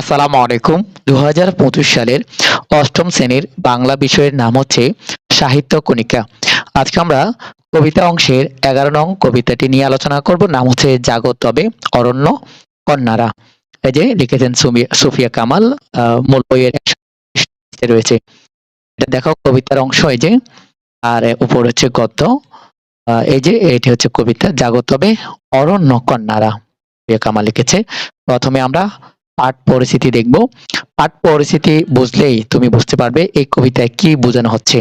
আসসালামু আলাইকুম। দু হাজার পঁচিশ সালের অষ্টম শ্রেণির বাংলা বিষয়ের নাম হচ্ছে সাহিত্য কণিকা। আজকে আমরা কবিতা অংশের এগারো নং কবিতাটি নিয়ে আলোচনা করব। নাম হচ্ছে জাগত তবে অরণ্য কন্যারা। এই যে লিখেছেন সুফিয়া কামাল মূল বইয়ের রয়েছে। এটা দেখো কবিতার অংশ এই যে, আর উপর হচ্ছে গদ্য। এই যে এটি হচ্ছে কবিতা জাগত তবে অরণ্য কন্যারা। সুফিয়া কামাল লিখেছে। প্রথমে আমরা পাঠ পরিস্থিতি দেখব। পাঠ পরিস্থিতি বুঝলেই তুমি বুঝতে পারবে এই কবিতায় কি বোঝানো হচ্ছে।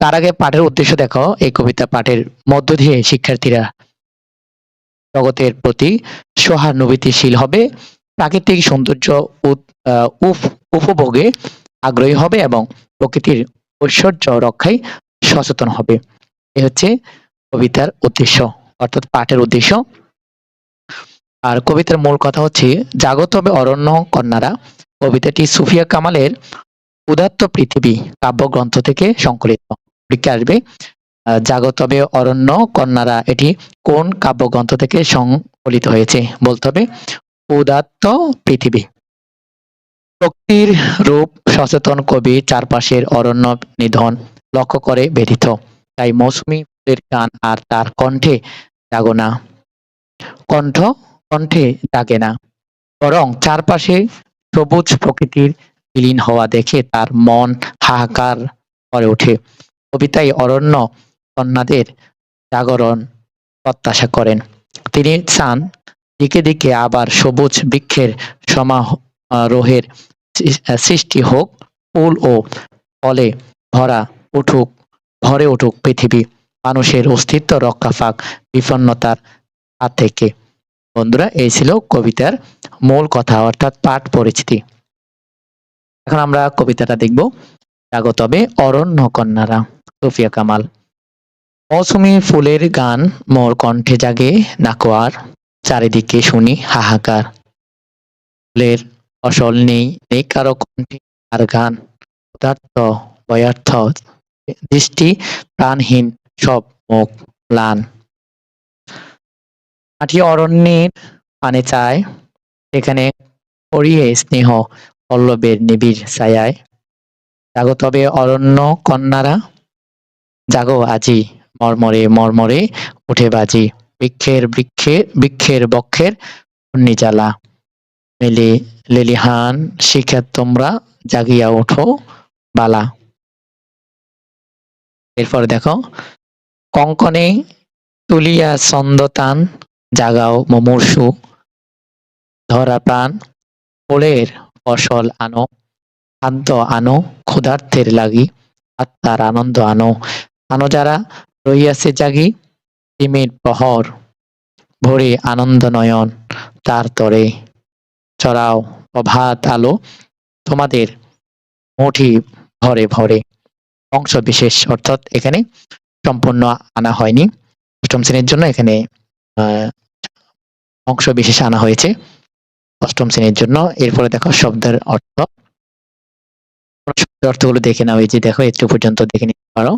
তার আগে পাঠের উদ্দেশ্য দেখো। এই কবিতা পাঠের মধ্য দিয়ে শিক্ষার্থীরা জগতের প্রতি সহানুভূতিশীল হবে, প্রাকৃতিক সৌন্দর্য উপভোগে আগ্রহী হবে এবং প্রকৃতির ঐশ্বর্য রক্ষায় সচেতন হবে। এ হচ্ছে কবিতার উদ্দেশ্য, অর্থাৎ পাঠের উদ্দেশ্য। আর কবিতার মূল কথা হচ্ছে জাগত হবে অরণ্য কন্যারা। কবিতাটি সুফিয়া কামালের উদাত্ত পৃথিবী কাব্যগ্রন্থ থেকে সংকলিত। আসবে জাগত হবে অরণ্য কন্যারা। এটি কোন কাব্যগ্রন্থ থেকে সংকলিত হয়েছে বলতে হবে, উদাত্ত পৃথিবী। প্রকৃতির রূপ সচেতন কবি চারপাশের অরণ্য নিধন লক্ষ্য করে ব্যথিত। তাই মৌসুমী গান আর তার কণ্ঠে জাগনা কণ্ঠ কণ্ঠে জাগে না, বরং চারপাশে সবুজ প্রকৃতির বিলীন হওয়া দেখে তার মন হাহাকার করে ওঠে। কবিতায় অরণ্য কন্যাদের জাগরণ প্রত্যাশা করেন। তিনি চান দিকে দিকে আবার সবুজ বৃক্ষের সমারোহের সৃষ্টি হোক, ফুল ও ফলে ভরা উঠুক, ভরে উঠুক পৃথিবী। মানুষের অস্তিত্ব রক্ষা পাক বিপন্নতার হাত থেকে। বন্ধুরা, এই ছিল কবিতার মূল কথা, অর্থাৎ পাঠ পরিচিতি। এখন আমরা কবিতাটা দেখব। হবে অরণ্য কন্যারা সুফিয়া কামাল। মৌসুমী ফুলের গান মোর কণ্ঠে জাগে, নাকোয়ার চারিদিকে শুনি হাহাকার। ফুলের ফসল নেই নেই কারও কণ্ঠে আর গান। পদার্থ বয়ার্থ দৃষ্টি প্রাণহীন, সব মুখ ম্লান। মাটি অরণ্যের পানে চায়। এখানে পড়িয়ে স্নেহ পল্লবের নিবিড় ছায়ায়। জাগো তবে অরণ্য কন্যারা, জাগো আজি মর্মরে মর্মরে, উঠে বাজি বৃক্ষের বৃক্ষে, বৃক্ষের বক্ষের জ্বালা মেলে, লেলিহান তোমরা জাগিয়া ওঠো বালা। এরপর দেখো, কঙ্কনে তুলিয়া ছন্দতান জাগাও মুমূর্ষু, ধরা প্রাণ, ফুলের ফসল আনো খাদ্য আনো ক্ষুধার্থের লাগি, আত্মার আনন্দ আনো। আনো যারা রইয়াছে জাগি, তিমির প্রহর, ভরে আনন্দ নয়ন, তার তরে। চড়াও প্রভাত আলো, তোমাদের মুঠি ভরে ভরে। অংশ বিশেষ অর্থাৎ এখানে সম্পূর্ণ আনা হয়নি। অষ্টম শ্রেণির জন্য এখানে অংশ বিশেষ আনা হয়েছে অষ্টম শ্রেণির জন্য। এরপরে দেখো শব্দের অর্থ। শব্দের অর্থগুলো দেখে নাও এই যে দেখো, একটু পর্যন্ত দেখে নিতে পারো।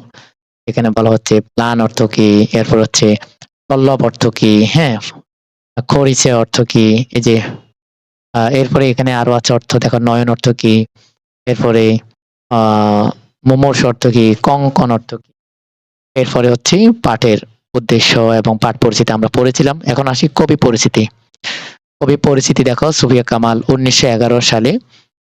এখানে বলা হচ্ছে প্লান অর্থ কি, এরপর হচ্ছে পল্লব অর্থ কি হ্যাঁ খরিচে অর্থ কি, এই যে এরপরে এখানে আরও আছে অর্থ, দেখো নয়ন অর্থ কি, এরপরে আহ মুমূর্ষ অর্থ কি, কঙ্কন অর্থ কি, এরপরে হচ্ছে পাঠের উদ্দেশ্য এবং পাঠ পরিচিতি আমরা পড়েছিলাম। এখন আসি কবি পরিচিতি। কবি পরিচিতি দেখো, সুফিয়া কামাল, উনিশশো এগারো সালে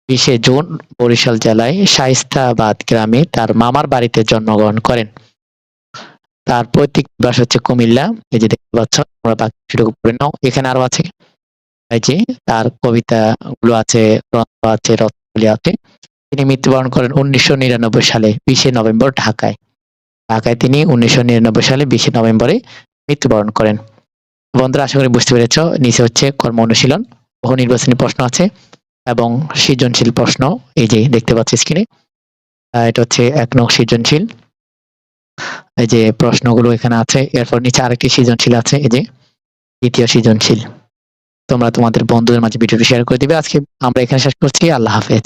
বিশে জুন বরিশাল জেলায় শাইস্তাবাদ গ্রামে তার মামার বাড়িতে জন্মগ্রহণ করেন। তার পৈতৃক নিবাস হচ্ছে কুমিল্লা। এই যে দেখতে পাচ্ছ, তোমরা বাকি সেটুকু পড়ে নাও। এখানে আরও আছে। এই যে তার কবিতা গুলো আছে গ্রন্থ আছে রচনাবলী আছে। তিনি মৃত্যুবরণ করেন উনিশশো নিরানব্বই সালে, বিশে নভেম্বর, ঢাকায়। ঢাকায় তিনি উনিশশো নিরানব্বই সালে বিশে নভেম্বরে মৃত্যুবরণ করেন। বন্ধুরা, আশা করি বুঝতে পেরেছ, নিচে হচ্ছে কর্ম অনুশীলন, বহু নির্বাচনী প্রশ্ন আছে এবং সৃজনশীল প্রশ্ন, এই যে দেখতে পাচ্ছি স্ক্রিনে এটা হচ্ছে এক নং সৃজনশীল। এই যে প্রশ্নগুলো এখানে আছে, এরপর নিচে আরেকটি সৃজনশীল আছে, এই যে দ্বিতীয় সৃজনশীল। তোমরা তোমাদের বন্ধুদের মাঝে ভিডিওটি শেয়ার করে দিবে। আজকে আমরা এখানে শেষ করছি। আল্লাহ হাফেজ।